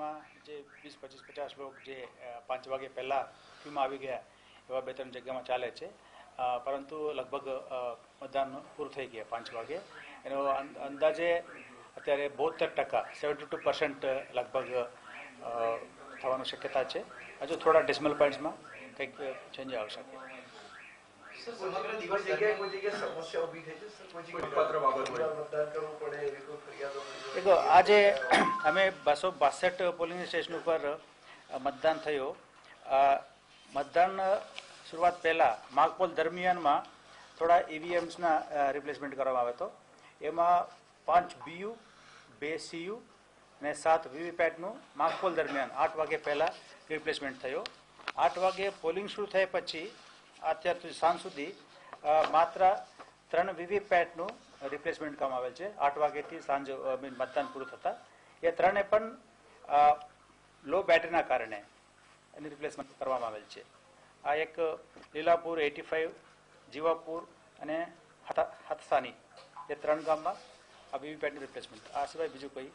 એમાં જે વીસ પચીસ પચાસ લોક જે પાંચ વાગે પહેલાં ક્યુમાં આવી ગયા એવા બે ત્રણ જગ્યામાં ચાલે છે. પરંતુ લગભગ મતદાન પૂરું થઈ ગયા પાંચ વાગે. એનો અંદાજે અત્યારે બોતેર ટકા સેવન્ટી ટુ પર્સન્ટ લગભગ થવાની શક્યતા છે. હજુ થોડા ડેસિમલ પોઈન્ટ્સમાં કંઈક ચેન્જ આવી શકે. સમગ્ર દિવસ જગ્યાએ કોઈ જગ્યાએ સમસ્યા ઊભી થઈ છે? દેખો આજે અમે બસો બાસઠ પોલિંગ સ્ટેશન ઉપર મતદાન થયું મતદાન શરૂઆત પહેલાં માગપોલ દરમિયાનમાં થોડા ઈવીએમ્સના રિપ્લેસમેન્ટ કરવામાં આવ્યો હતો એમાં પાંચ બીયુ બે સીયુ અને સાત વીવીપેટનું માગપોલ દરમિયાન આઠ વાગે પહેલાં રિપ્લેસમેન્ટ થયો આઠ વાગે પોલિંગ શરૂ થયા પછી અત્યાર સુધી સાંજ સુધી માત્ર ત્રણ વીવીપેટનું રિપ્લેસમેન્ટ કામ આવેલ છે. આઠ વાગ્યાથી સાંજ મતદાન પૂરું થતા. એ ત્રણે પણ લો બેટરીના કારણે એની રિપ્લેસમેન્ટ કરવામાં આવેલ છે. આ એક લીલાપુર એટી ફાઇવ જીવાપુર અને હથા- હથસાની એ ત્રણ ગામમાં આ વીવીપેટનું રિપ્લેસમેન્ટ આ સિવાય બીજું કોઈ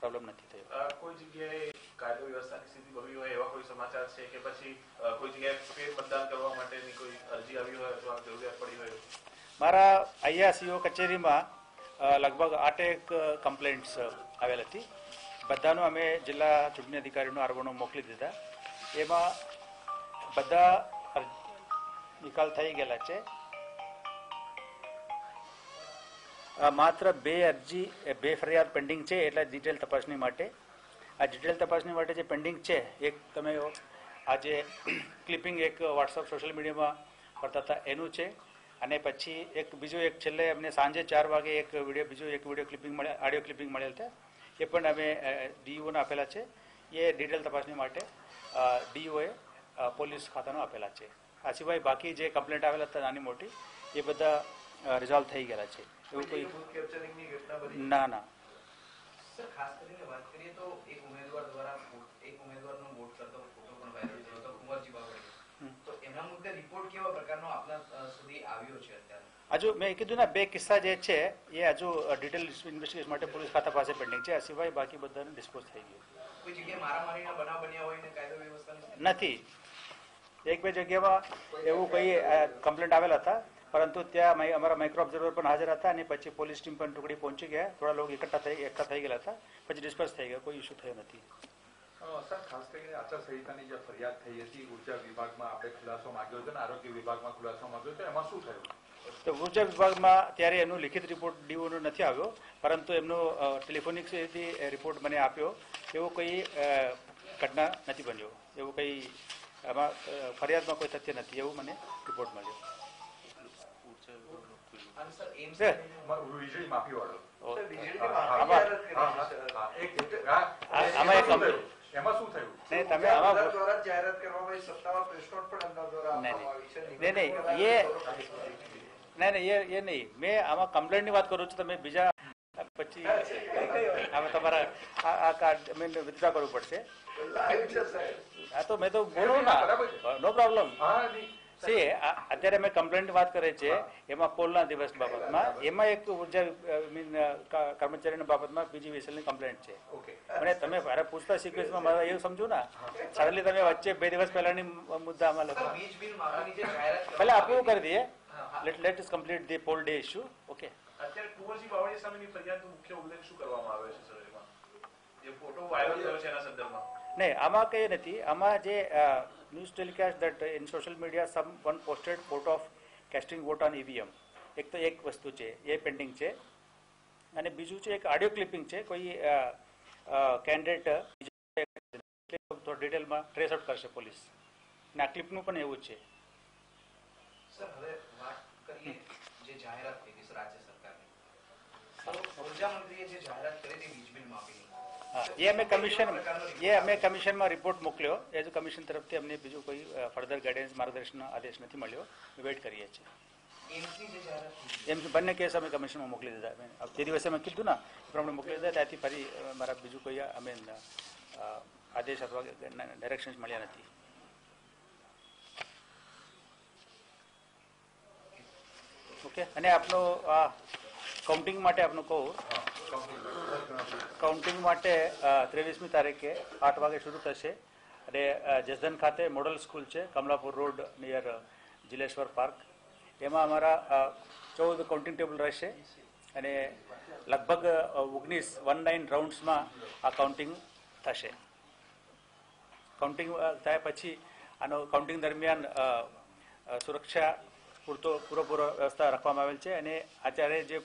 પ્રોબ્લેમ નથી થયો. કોઈ જગ્યાએ કાયદો વ્યવસ્થાની સ્થિતિ બગડી હોય એવા કોઈ સમાચાર છે કે પછી કોઈ જગ્યાએ ફેર મતદાન કરવા માટેની કોઈ અરજી આવી હોય અથવા જરૂરિયાત પડી હોય મારા આઈઆરસીઓ કચેરીમાં લગભગ લગભગ આઠેક કમ્પ્લેન્ટ્સ આવેલ હતી. બધાનું અમે જિલ્લા ચૂંટણી અધિકારીનો આરવણો મોકલી દીધા. એમાં બધા નિકાલ થઈ ગયેલા છે. માત્ર બે અરજી બે ફરિયાદ પેન્ડિંગ છે એટલે ડિટેલ તપાસણી માટે. આ ડિટેલ તપાસણી માટે જે પેન્ડિંગ છે, એક તમે આજે ક્લિપિંગ એક વોટ્સઅપ સોશિયલ મીડિયામાં કરતા હતા, એનું છે. અને પછી એક બીજું એક છેલ્લે અમને સાંજે ચાર વાગે એક વીડિયો બીજું એક વીડિયો ક્લિપિંગ મળે ઓડિયો ક્લિપિંગ મળેલ છે. એ પણ અમે ડીઈઓને આપેલા છે. એ ડિટેલ તપાસણી માટે ડીઈઓએ પોલીસ ખાતાનો આપેલા છે. આ સિવાય બાકી જે કમ્પ્લેન્ટ આવેલા હતા નાની મોટી એ બધા રિઝોલ્વ થઈ ગયેલા છે. એવું કોઈ ના ના ખાસ કરીને વાત કરીએ તો એક ઉમેદવાર દ્વારા એક ઉમેદવારનો વોટ કરતો ફોટો પણ વાયરલ થયો હતો કુંવરજી બાવળીયો હમ. તો એના મુદ્દે રિપોર્ટ કેવા પ્રકારનો આપના અ, સુધી આવ્યો છે અત્યારે હજુ મેં કીધું ને બે કિસ્સા જે છે એ હજુ ડિટેલ ઇન્વેસ્ટિગેશન માટે પોલીસ ખાતા પાસે પેન્ડિંગ છે. આ સિવાય બાકી બધાને ડિસ્પોઝ થઈ ગયું. નથી. એક બે જગ્યામાં એવું કઈ કમ્પ્લેન્ટ આવેલા હતા. પરંતુ ત્યાં અમારા માઇક્રો ઓબ્ઝર્વર પણ હાજર હતા અને પછી પોલીસ ટીમ પણ ટુકડી પહોંચી ગયા. થોડા લોકો એકઠા થઈ એકઠા થઈ ગયેલા હતા. પછી ડિસ્પર્સ થઈ ગયા. કોઈ ઇસ્યુ થયો નથી. સર ખાસ કરીને આચારસંહિતાની જે ફરિયાદ થઈ હતી ઊર્જા વિભાગમાં આપણે ખુલાસો માંગ્યો હતો ને આરોગ્ય વિભાગમાં ખુલાસો માંગ્યો હતો એમાં શું થયું? તો ઊર્જા વિભાગમાં ત્યારે એનું લિખિત રિપોર્ટ ડીઓનો નથી આવ્યો પરંતુ એમનો ટેલિફોનિક રિપોર્ટ મને આપ્યો. એવો કોઈ ઘટના નથી બન્યો. એવું કંઈ આમાં ફરિયાદમાં કોઈ તથ્ય નથી. એવું મને રિપોર્ટ મળ્યો. આમાં- એક. એમાં શું થયું? નહીં તમે આમાં દ્વારા જાહેરાત કરવામાં આવી. સત્તાવાર પ્રેસ નોટ પણ એમના દ્વારા નહીં, આપવામાં આવી છે. નહીં, નહીં, એ- નહીં એ એ નહીં. મેં આમાં કમ્પ્લેન્ટની વાત કરું છું તમે બીજા પછી આમાં તમારા આ કાર્ડ મેં વિથડ્રા કરવું પડશે. આ તો મેં તો બોલું ના. નો પ્રોબ્લેમ સી અત્યારે અમે કમ્પ્લેન્ટ વાત કરે છે એમાં પોલના દિવસ બાબતમાં. એમાં એક ઊર્જા મીન કર્મચારીના બાબતમાં બીજી વિસલની કમ્પ્લેન્ટ છે. ઓકે અને તમે મારે પૂછતા સિક્વન્સમાં મારે એવું સમજો ને. સડનલી તમે વચ્ચે બે દિવસ પહેલાની મુદ્દા અમારે પહેલા અપ્રૂવ કરી દઈએ. હા, let let complete the complete day issue okay અત્યારે કુંવરજી બાવળિયા સામેની ફરિયાદનો મુખ્ય ઉલ્લેખ શું કરવામાં આવ્યો છે સર એમાં? જે ફોટો વાયરલ થયો છે એના સંદર્ભમાં. નહીં આમાં કંઈ નથી. આમાં જે news telecast that in social media some one posted photo of casting vote on EVM એક તો એક વસ્તુ છે એ પેન્ડિંગ છે. અને બીજું છે એક ઓડિયો ક્લિપિંગ છે કોઈ કેન્ડિડેટ થોડા ડિટેલમાં ટ્રેસ આઉટ કરશે પોલીસ. અને આ ક્લિપનું પણ એવું જ છે. સર હવે વાત જે જાહેરાત થઈ હતી રાજ્ય સરકારની. ઊર્જા મંત્રીએ જે જાહેરાત કરી હતી વીજ બિલ માફીની એ અમે કમિશન એ અમે કમિશનમાં રિપોર્ટ મોકલ્યો. એઝ કમિશન તરફથી અમને બીજું કોઈ ફર્ધર ગાઈડન્સ માર્ગદર્શન આદેશ નથી મળ્યો. વેઇટ કરીએ છીએ. જે એમ બંને કેસ અમે કમિશનમાં મોકલી દીધા. તે દિવસે અમે કીધું ને એ પ્રમાણે મોકલી દીધા. ત્યાંથી ફરી મારા બીજું કોઈ અમે આદેશ અથવા ડાયરેક્શન્સ મળ્યા નથી. ઓકે? અને આપનો, આ કાઉન્ટિંગ માટે આપનું કહું. કાઉન્ટિંગ માટે ત્રેવીસમી તારીખે આઠ વાગે શરૂ થશે. અને જસદન ખાતે મોડલ સ્કૂલ છે, Kamlapur road near Jileshwar park. એમાં અમારા ચૌદ કાઉન્ટિંગ ટેબલ રહેશે. અને લગભગ ઓગણીસ વન નાઇન રાઉન્ડ્સમાં આ કાઉન્ટિંગ થશે. કાઉન્ટિંગ થયા પછી આનો કાઉન્ટિંગ દરમિયાન સુરક્ષા પૂરતો પૂરેપૂરો વ્યવસ્થા રાખવામાં આવેલ છે અને અત્યારે જે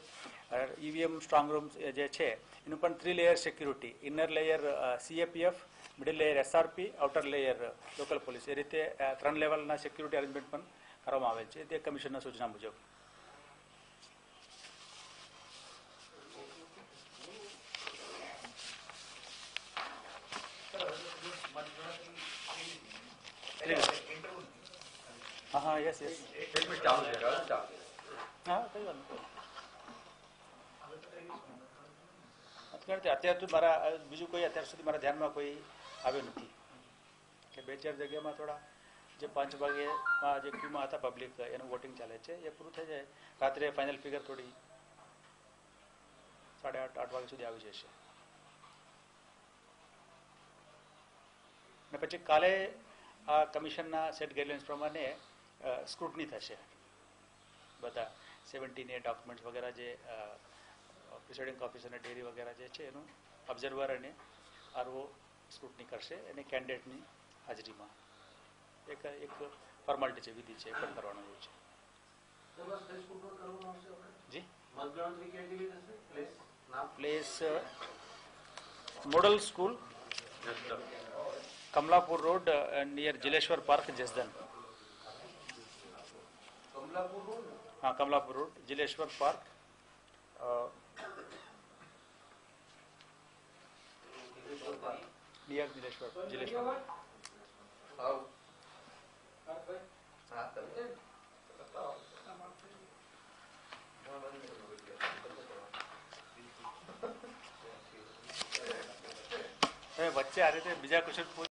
ઈવીએમ સ્ટ્રોંગ રૂમ જે છે, એનું પણ three layer security inner layer CAPF middle layer SRP outer layer local police એ રીતે ત્રણ લેવલના સિક્યુરિટી અરેન્જમેન્ટ પણ કરવામાં આવેલ છે. તે કમિશનના સૂચના મુજબ. હા યસ યસ એક મિનિટ ચાલુ છે હા કઈ વાત અત્યાર સુધી મારા બીજું કોઈ અત્યાર સુધી મારા ધ્યાનમાં કોઈ આવ્યું નથી. કે બે ચાર જગ્યામાં થોડા જે પાંચ વાગેમાં જે ક્યુમાં હતા પબ્લિક એનું વોટિંગ ચાલે છે, એ પૂરું થઈ જાય. રાત્રે ફાઇનલ ફિગર થોડી સાડા આઠ આઠ વાગ્યા સુધી આવી જશે. ને પછી કાલે આ કમિશનના સેટ ગાઈડલાઇન્સ પ્રમાણે સ્ક્રુટની થશે. બધા સેવન્ટીન એ ડોક્યુમેન્ટ્સ વગેરે જે પ્રિસાઇડિંગ ઓફિસર અને ડેરી વગેરે જે છે એનું ઓબ્ઝર્વર અને આરઓ સ્ક્રુટની કરશે અને કેન્ડિડેટની હાજરીમાં. એક એક ફોર્માલિટી છે વિધિ છે એ પણ કરવાનું હોય છે. જી? Place model school Kamlapur road near Jileshwar park Jasdan Kamlapur road ને? હા Kamlapur road Jileshwar park near Jileshwar Jileshwar how. હા, તમે